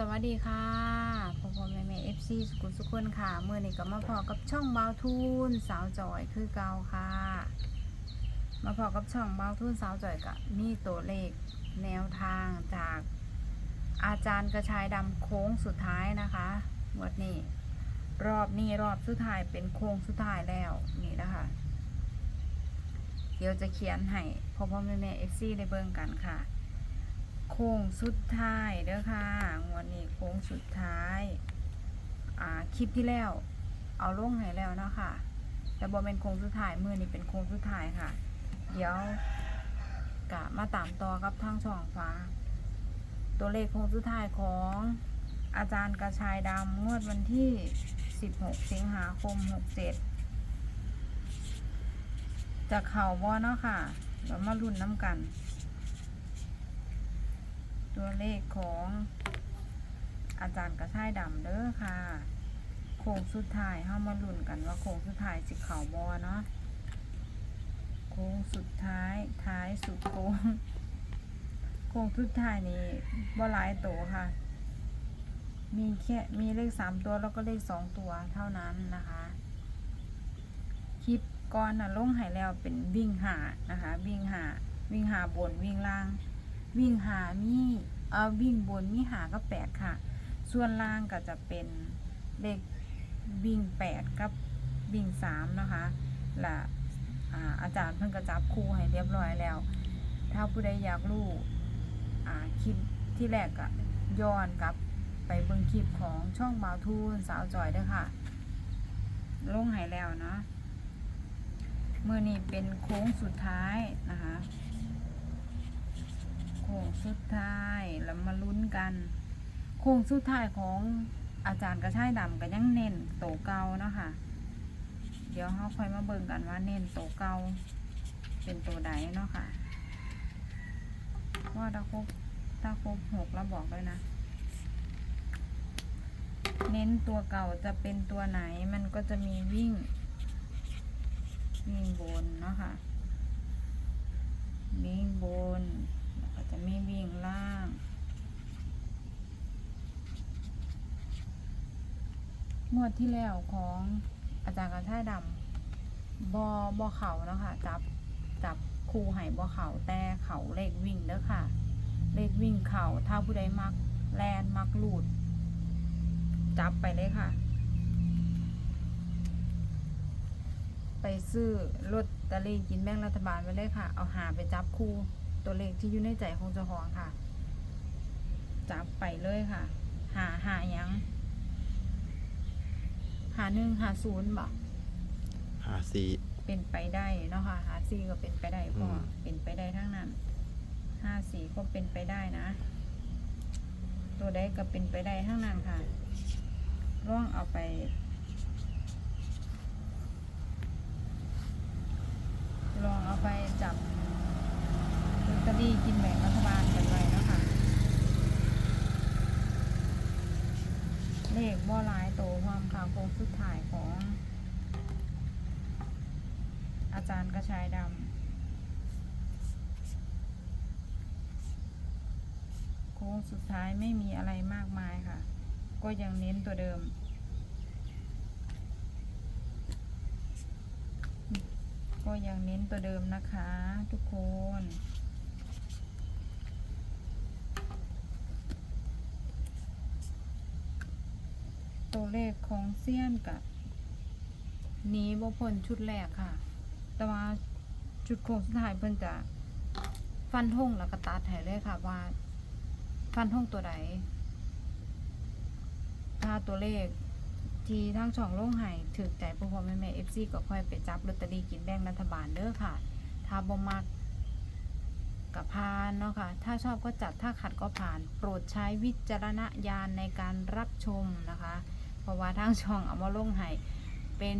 สวัสดีค่ะพ่อพ่อแม่แม่เอฟซีสุขุมสุขคนค่ะเมื่อนี้ก็มาพอกับช่องเบาทูนสาวจอยคือเก่าค่ะ มาพอกับช่องเบาทูนสาวจอยกับนี่ตัวเลขแนวทางจากอาจารย์กระชายดำโค้งสุดท้ายนะคะงวดนี้ รอบนี้รอบสุดท้ายเป็นโค้งสุดท้ายแล้วนี่นะคะเดี๋ยวจะเขียนให้พ่อพ่อแม่แม่เอฟซีได้เบิ่งกันค่ะ โค้งสุดท้ายเด้อค่ะงวันนี้โค้งสุดท้ายอ่าคลิปที่แล้ว เอาลงให้แล้วเนาะค่ะ แต่บอเป็นโค้งสุดท้ายมือนี้เป็นโค้งสุดท้ายค่ะ เดี๋ยวกะมาตามต่อกับทางช่องฟ้า ตัวเลขโค้งสุดท้ายของอาจารย์กระชายดำงวดวันที่ 16 สิงหาคม 67 จะเข่าบ่เนาะค่ะเดี๋ยวมาลุ้นน้ำกัน ตัวเลขของอาจารย์กระชายดำเด้อค่ะโค้งสุดท้ายเฮามาลุ้นกันว่าโค้งสุดท้ายสิเขาบอเนาะโค้งสุดท้ายท้ายสุดโค้งโค้งสุดท้ายนี้บ่หลายตัวค่ะ มีแค่มีเลขสามตัวแล้วก็เลขสองตัวเท่านั้นนะคะคลิปก่อนนะลงหายแล้วเป็นวิ่งหานะคะ วิ่งหาวิ่งหาบนวิ่งล่าง วิ่งหามี เอ่อวิ่งบนมีหาก็แปดค่ะ ส่วนล่างก็จะเป็นเลขวิ่งแปดกับวิ่งสามนะคะและอ่าอาจารย์เพิ่งกระจับคู่ให้เรียบร้อยแล้ว ถ้าผู้ใดอยากรู้อ่คลิปที่แรกก็ย้อนกลับไปเบิ่งคลิปของช่องบาวทูนสาวจอยด้วยค่ะ ลงให้แล้วเนาะมือนี้เป็นโค้งสุดท้ายนะคะ โค้งสุดท้ายแล้วมาลุ้นกัน โค้งสุดท้ายของอาจารย์กระชายดำก็ยังเน้นโตเก่าเนาะค่ะ เดี๋ยวเราค่อยมาเบิ่งกันว่าเน้นโตเก่าเป็นตัวใดเนาะค่ะ ว่าถ้าครบถ้าครบหกแล้วบอกเลยนะ เน้นตัวเก่าจะเป็นตัวไหนมันก็จะมีวิ่ง วิ่งบนเนาะค่ะวิ่งบน จะมีวิ่งล่าง งวดที่แล้วของอาจารย์กระชายดำบอบอเขาเนาะคะจับจับคูไห่บอเขาแต่เขาเลขวิ่งเด้อค่ะ เลขวิ่งเขาถ้าผู้ใดมักแลนมักลูดจับไปเลยค่ะ ไปซื้อลอตเตอรี่กินแบ่งรัฐบาลไปเลยค่ะ เอาหาไปจับคู่ ตัวเลขที่อยู่ในใจของเจ้าของค่ะ จับไปเลยค่ะ หาหาหยังหาหนึ่งหาศูนย์บอกหาสี่เป็นไปได้เนาะค่ะหาสี่ก็เป็นไปได้พ่ออมเป็นไปได้ทั้งนั้นห้าสี่ก็เป็นไปได้นะ ตัวใดก็เป็นไปได้ทั้งนั้นค่ะร่องเอาไปลองเอาไปจับลอ ตเตอรี่กินแบ่งรัฐบาลกันไว้เนาะคะเลขบ่หลายโตความข่าวโค้งสุดท้ายของ อาจารย์กระชายดำโค้งสุดท้ายไม่มีอะไรมากมายค่ะ ก็ยังเน้นตัวเดิมก็ยังเน้นตัวเดิมนะคะทุกคน ตัวเลขของเซียนกับนี้บ่พ้นชุดแรกค่ะ แต่ว่าชุดโค้งสุดท้ายเพิ่นจะฟันธงแล้วก็ตัดให้เลยค่ะว่า ฟันธงตัวใดถ้าตัวเลขที่ทางช่องโล่งไห้ถือใจพ่อพ่อแม่แม่เอฟซีก็ค่อยไปจับลอตเตอรี่กินแบ่งรัฐบาลเด้อค่ะ ถ้าบ่มักกับพานเนาะค่ะ ถ้าชอบก็จัด ถ้าขัดก็ผ่าน โปรดใช้วิจารณญาณในการรับชมนะคะ เพราะว่าทางช่องเอามาลงให้เป็น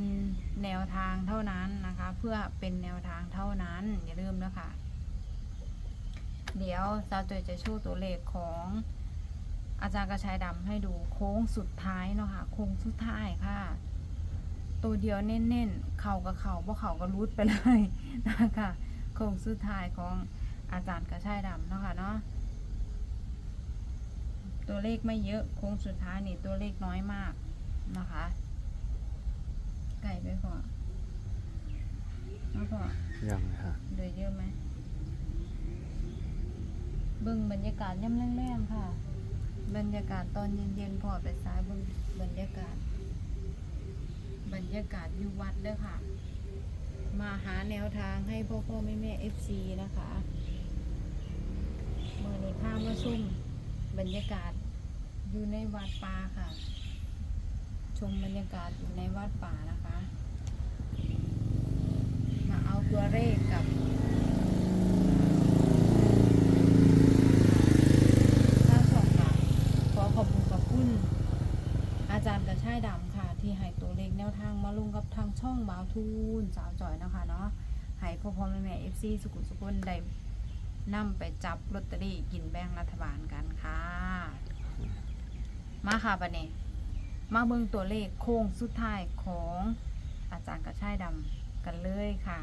แนวทางเท่านั้นนะคะ เพื่อเป็นแนวทางเท่านั้นอย่าลืมนะคะเดี๋ยวสาจอยจะโชว์ตัวเลขของอาจารย์กระชายดำให้ดูโค้งสุดท้ายเนาะค่ะโค้งสุดท้ายค่ะ ตัวเดียวเน้นๆ เข่ากับเข่าพวกเข่าก็รูดไปเลยนะคะโค้งสุดท้ายของอาจารย์กระชายดำเนาะค่ะเนาะตัวเลขไม่เยอะโค้งสุดท้ายนี่ตัวเลขน้อยมาก นะคะไก่ไปก่อนแล้วก็ยังเลยฮะเหลือเยอะไหมเบิ่งบรรยากาศย่ำแรงๆค่ะ บรรยากาศตอนเย็นๆพอไปซ้ายเบิ่งบรรยากาศ บรรยากาศอยู่วัดเด้อค่ะ มาหาแนวทางให้พ่อพ่อแม่แม่เอฟซีนะคะเมื่อนี้ข้ามาซุ่มบรรยากาศอยู่ในวัดป่าค่ะ ชมบรรยากาศอยู่ในวัดป่านะคะ มาเอาตัวเลขกับข้างสองค่ะ ขอขอบคุณกับคุณอาจารย์กระช่ายดำค่ะ ที่ให้ตัวเลขแนวทางมาลงกับทางช่องบาวทูนสาวจอยนะคะเนาะให้พ่อพ่อแม่แม่เอฟซีสุขุมสุขนได้นำไปจับลอตเตอรี่กินแบ่งรัฐบาลกันค่ะ มาค่ะบันนี้ มาเบิ่งตัวเลขโค้งสุดท้ายของอาจารย์กระชายดำกันเลยค่ะ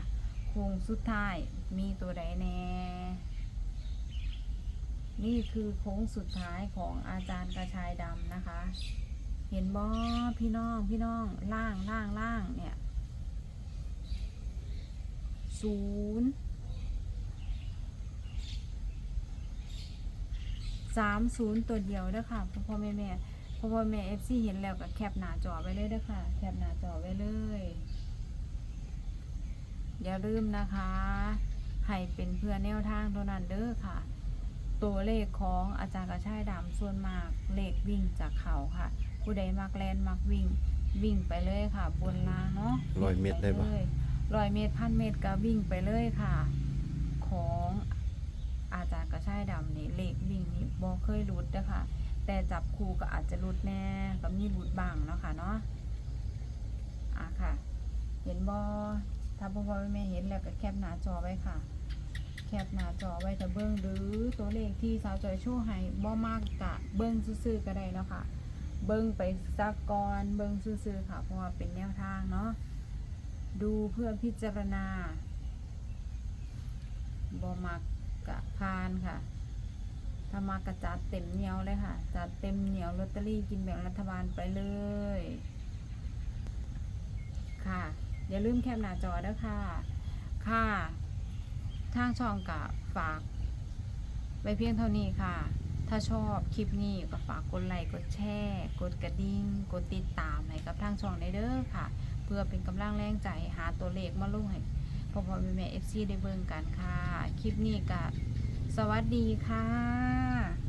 โค้งสุดท้ายมีตัวใดแน่ นี่คือโค้งสุดท้ายของอาจารย์กระชายดำนะคะ เห็นบอพี่น้องพี่น้องล่างล่างล่างเนี่ยศูนย์สามศูนย์ตัวเดียวเด้อค่ะพ่อพ่อแม่แม่ พ่อพ่อแม่เอฟซีเห็นแล้วก็แคปหน้าจอไว้เลยเด้อค่ะ แคปหน้าจอไว้เลย อย่าลืมนะคะให้เป็นเพื่อแนวทางเท่านั้นเด้อค่ะ ตัวเลขของอาจารย์กระชายดำส่วนมากเลขวิ่งจากเขาค่ะ ผู้ใดมักแลนมักวิ่งวิ่งไปเลยค่ะ บนล่างเนาะร้อยเมตรได้ปะร้อยเมตรพันเมตรก็วิ่งไปเลยค่ะ ของอาจารย์กระชายดำนี่เลขวิ่งนี่บ่เคยหลุดเด้อค่ะ แต่จับคู่ก็อาจจะหลุดแน่ก็มีหลุดบ้างเนาะค่ะเนาะอะค่ะ เห็นบอถ้าพ่อพ่อแม่แม่เห็นแล้วก็แคปหน้าจอไว้ค่ะ แคปหน้าจอไว้ถ้าเบิ้งหรือตัวเลขที่สาวจอยโชว์ให้บ่มากกะเบิ้งซื่อๆก็ได้เนาะค่ะ เบิ้งไปสักก่อนเบิ้งซื่อๆค่ะ เพราะว่าเป็นแนวทางเนาะดูเพื่อพิจารณาบ่มักกะพานค่ะ ถ้ามากระจัดเต็มเหนียวเลยค่ะ จัดเต็มเหนียวลอตเตอรี่กินแบ่งรัฐบาลไปเลย ค่ะ อย่าลืมแคปหน้าจอด้วยค่ะ ค่ะทางช่องกับฝาก ไว้เพียงเท่านี้ค่ะ ถ้าชอบคลิปนี้ก็ฝากกดไลค์ กดแชร์ กดกระดิ่ง กดติดตามให้กับทางช่องได้เด้อค่ะ เพื่อเป็นกำลังแรงใจหาตัวเลขมาลงให้พ่อพ่อแม่แม่เอฟซีได้เบิ่งกันค่ะ คลิปนี้ก็ สวัสดีค่ะ